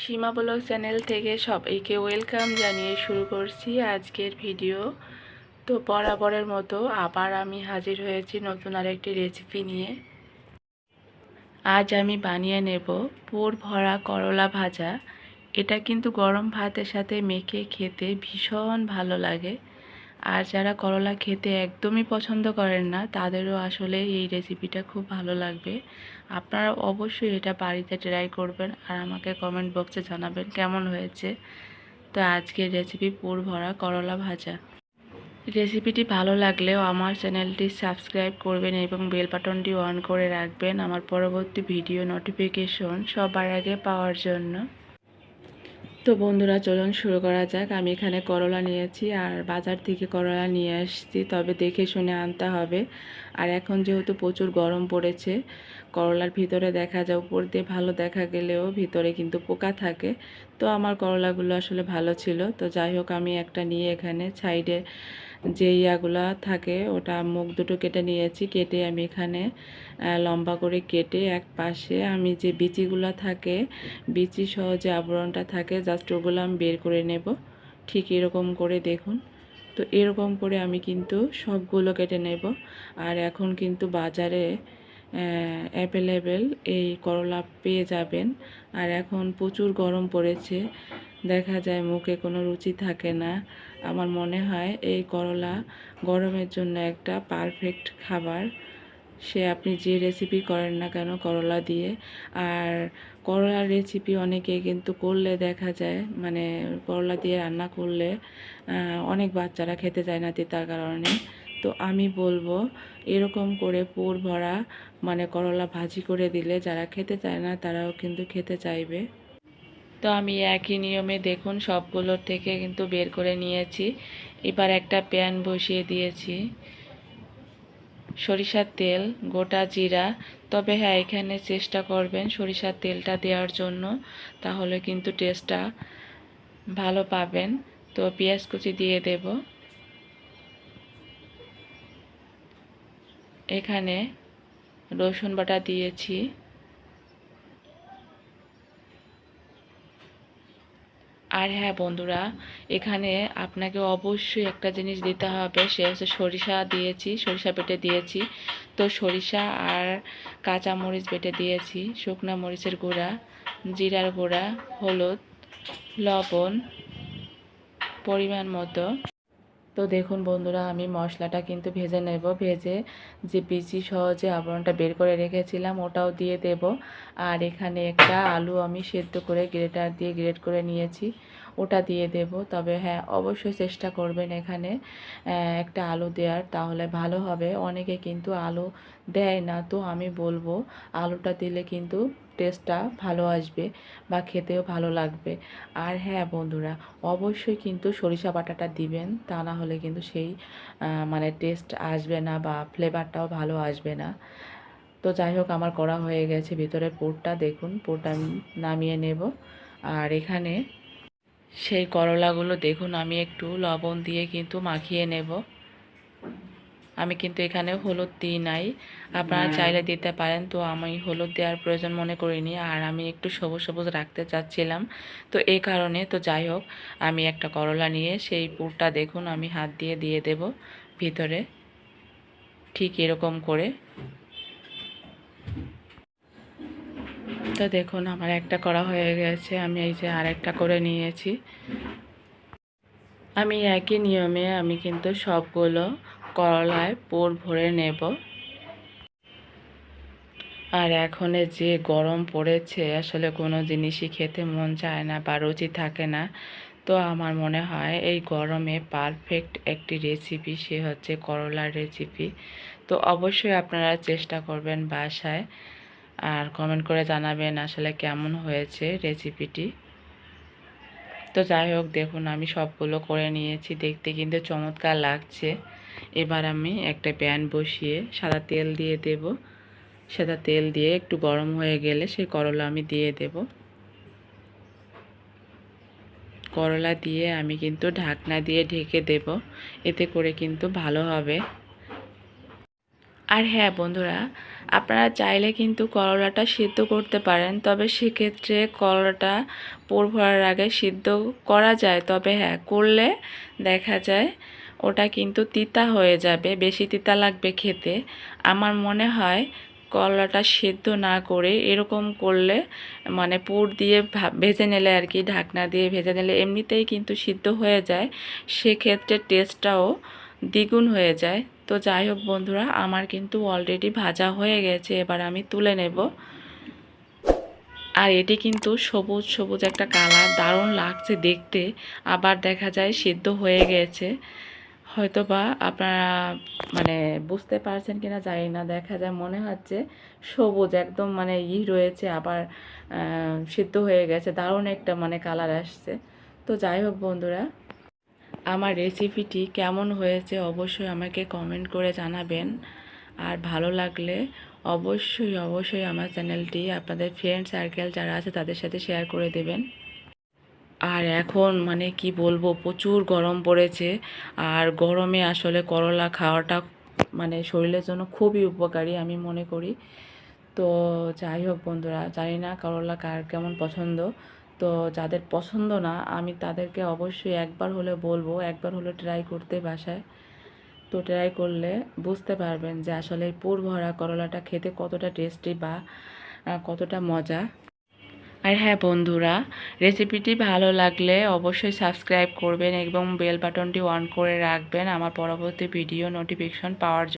সীমা blog channel থেকে সবাইকে welcome জানিয়ে শুরু করছি আজকের ভিডিও। তো বরাবরের মতো আবার আমি হাজির হয়েছি নতুন আরেকটি রেসিপি নিয়ে। আজ আমি বানিয়ে নেব পোর ভরা করলা ভাজা। এটা কিন্তু গরম ভাতের সাথে মেখে খেতে ভীষণ ভালো লাগে। আর যারা করলা খেতে একদমই পছন্দ করেন না, তাদেরও আসলে এই রেসিপিটা খুব ভালো লাগবে। আপনারা অবশ্যই এটা বাড়িতে ট্রাই করবেন আর আমাকে কমেন্ট বক্সে জানাবেন কেমন হয়েছে। তো আজকের রেসিপি পুর ভরা করলা ভাজা। রেসিপিটি ভালো লাগলেও আমার চ্যানেলটি সাবস্ক্রাইব করবেন এবং বেল বাটনটি অন করে রাখবেন আমার পরবর্তী ভিডিও নোটিফিকেশন সবার আগে পাওয়ার জন্য। তো বন্ধুরা, চলুন শুরু করা যাক। আমি এখানে করলা নিয়েছি আর বাজার থেকে করলা নিয়ে আসছি, তবে দেখে শুনে আনতে হবে। আর এখন যেহেতু প্রচুর গরম পড়েছে, করলার ভিতরে দেখা যায়, উপর দিয়ে ভালো দেখা গেলেও ভিতরে কিন্তু পোকা থাকে। তো আমার করলাগুলো আসলে ভালো ছিল। তো যাই হোক, আমি একটা নিয়ে এখানে সাইডে যে ইয়াগুলা থাকে, ওটা মুখ দুটো কেটে নিয়েছি। কেটে আমি এখানে লম্বা করে কেটে এক পাশে আমি যে বিচিগুলো থাকে, বিচি সহ যে আবরণটা থাকে, জাস্ট ওগুলো আমি বের করে নেব। ঠিক এরকম করে দেখুন। তো এরকম করে আমি কিন্তু সবগুলো কেটে নেব। আর এখন কিন্তু বাজারে অ্যাভেলেবেল এই করলা পেয়ে যাবেন। আর এখন প্রচুর গরম পড়েছে। দেখা যায় মুখে কোনো রুচি থাকে না। আমার মনে হয় এই করলা গরমের জন্য একটা পারফেক্ট খাবার। সে আপনি যে রেসিপি করেন না কেন করলা দিয়ে। আর করলার রেসিপি অনেকে কিন্তু করলে দেখা যায় মানে করলা দিয়ে রান্না করলে অনেক বাচ্চারা খেতে চায় না তার কারণে। তো আমি বলব, এরকম করে পুর ভরা মানে করলা ভাজি করে দিলে যারা খেতে চায় না তারাও কিন্তু খেতে চাইবে। তো আমি একই নিয়মে দেখুন সবগুলোর থেকে কিন্তু বের করে নিয়েছি। এবার একটা প্যান বসিয়ে দিয়েছি। সরিষার তেল, গোটা জিরা। তবে হ্যাঁ এখানে চেষ্টা করবেন সরিষার তেলটা দেওয়ার জন্য। তাহলে কিন্তু টেস্টটা ভালো পাবেন। তো পেঁয়াজ কুচি দিয়ে দেব। এখানে রসুন বাটা দিয়েছি। আর হ্যাঁ বন্ধুরা, এখানে আপনাকে অবশ্যই একটা জিনিস দিতে হবে, সে হচ্ছে সরিষা দিয়েছি, সরিষা বেটে দিয়েছি। তো সরিষা আর কাঁচা মরিচ বেটে দিয়েছি, শুকনা মরিচের গুঁড়া, জিরার গুঁড়া, হলুদ, লবণ, পরিমাণ মতো। তো দেখুন বন্ধুরা, আমি মশলাটা কিন্তু ভেজে নেব। ভেজে যে বিচি সহজে আবরণটা বের করে রেখেছিলাম, ওটাও দিয়ে দেব। আর এখানে একটা আলু আমি সেদ্ধ করে গ্রেটার দিয়ে গ্রেট করে নিয়েছি। ওটা দিয়ে দেব। তবে হ্যাঁ অবশ্যই চেষ্টা করবেন এখানে একটা আলু দেওয়ার। তাহলে ভালো হবে। অনেকে কিন্তু আলু দেয় না। তো আমি বলব, আলুটা দিলে কিন্তু টেস্টটা ভালো আসবে বা খেতেও ভালো লাগবে। আর হ্যাঁ বন্ধুরা, অবশ্যই কিন্তু সরিষা বাটাটা দিবেন। তা না হলে কিন্তু সেই মানে টেস্ট আসবে না বা ফ্লেভারটাও ভালো আসবে না। তো যাই হোক, আমার করা হয়ে গেছে। ভিতরে পুরটা দেখুন। পুরটা নামিয়ে নেব। আর এখানে সেই করলাগুলো দেখুন আমি একটু লবণ দিয়ে কিন্তু মাখিয়ে নেব। আমি কিন্তু এখানে হলুদ দিই নাই। আপনারা চাইলে দিতে পারেন। তো আমি হলুদ দেওয়ার প্রয়োজন মনে করিনি আর আমি একটু সবুজ সবুজ রাখতে চাচ্ছিলাম। তো এই কারণে তো যাই হোক আমি একটা করলা নিয়ে সেই পুরটা দেখুন আমি হাত দিয়ে দিয়ে দেব ভিতরে। ঠিক এরকম করে। তো দেখুন, আমার একটা করা হয়ে গেছে, আমি এই যে আরেকটা করে নিয়েছি। আমি একই নিয়মে আমি কিন্তু সবগুলো করলায় পোর ভরে নেব। আর এখন যে গরম পড়েছে, আসলে কোনো জিনিসই খেতে মন চায় না বা রুচি থাকে না। তো আমার মনে হয় এই গরমে পারফেক্ট একটি রেসিপি সে হচ্ছে করলার রেসিপি তো অবশ্যই আপনারা চেষ্টা করবেন বাসায়। আর কমেন্ট করে জানাবেন আসলে কেমন হয়েছে রেসিপিটি তো যাই হোক, দেখুন, আমি সবগুলো করে নিয়েছি। দেখতে কিন্তু চমৎকার লাগছে। এবার আমি একটা প্যান বসিয়ে সাদা তেল দিয়ে দেব। সাদা তেল দিয়ে একটু গরম হয়ে গেলে সেই করলা আমি দিয়ে দেব। করলা দিয়ে আমি কিন্তু ঢাকনা দিয়ে ঢেকে দেব। এতে করে কিন্তু ভালো হবে। আর হ্যাঁ বন্ধুরা, আপনারা চাইলে কিন্তু করলাটা সিদ্ধ করতে পারেন, তবে সেক্ষেত্রে করলাটা পুর ভরার আগে সিদ্ধ করা যায়। তবে হ্যাঁ করলে দেখা যায় ওটা কিন্তু তিতা হয়ে যাবে, বেশি তিতা লাগবে খেতে। আমার মনে হয় করলাটা সিদ্ধ না করে এরকম করলে মানে পুর দিয়ে ভেজে নিলে আর কি, ঢাকনা দিয়ে ভেজে নিলে এমনিতেই কিন্তু সিদ্ধ হয়ে যায়, সেক্ষেত্রে টেস্টটাও দ্বিগুণ হয়ে যায়। তো যাই হোক বন্ধুরা, আমার কিন্তু অলরেডি ভাজা হয়ে গেছে, এবার আমি তুলে নেব। আর এটি কিন্তু সবুজ সবুজ একটা কালার, দারুণ লাগছে দেখতে। আবার দেখা যায় সিদ্ধ হয়ে গেছে। হয়তো বা আপনারা মানে বুঝতে পারছেন কিনা জানি না, দেখা যায় মনে হচ্ছে সবুজ একদম মানে ই রয়েছে, আবার সিদ্ধ হয়ে গেছে, দারুণ একটা মানে কালার আসছে। তো যাই হোক বন্ধুরা আমার রেসিপিটি কেমন হয়েছে অবশ্যই আমাকে কমেন্ট করে জানাবেন। আর ভালো লাগলে অবশ্যই অবশ্যই আমার চ্যানেলটি আপনাদের ফ্রেন্ড সার্কেল যারা আছে তাদের সাথে শেয়ার করে দেবেন। আর এখন মানে কি বলব, প্রচুর গরম পড়েছে। আর গরমে আসলে করলা খাওয়াটা মানে শরীরের জন্য খুবই উপকারী আমি মনে করি। তো যাই হোক বন্ধুরা, জানি না করলা কার কেমন পছন্দ। তো যাদের পছন্দ না, আমি তাদেরকে অবশ্যই একবার হলে বলব, একবার হলে ট্রাই করতে বাসায়। তো ট্রাই করলে বুঝতে পারবেন যে আসলে পুর ভরা করলাটা খেতে কতটা টেস্টি বা কতটা মজা। আর হ্যাঁ বন্ধুরা রেসিপিটি ভালো লাগলে অবশ্যই সাবস্ক্রাইব করবেন এবং বেল বাটনটি অন করে রাখবেন। আমার পরবর্তী ভিডিও নোটিফিকেশন পাওয়ার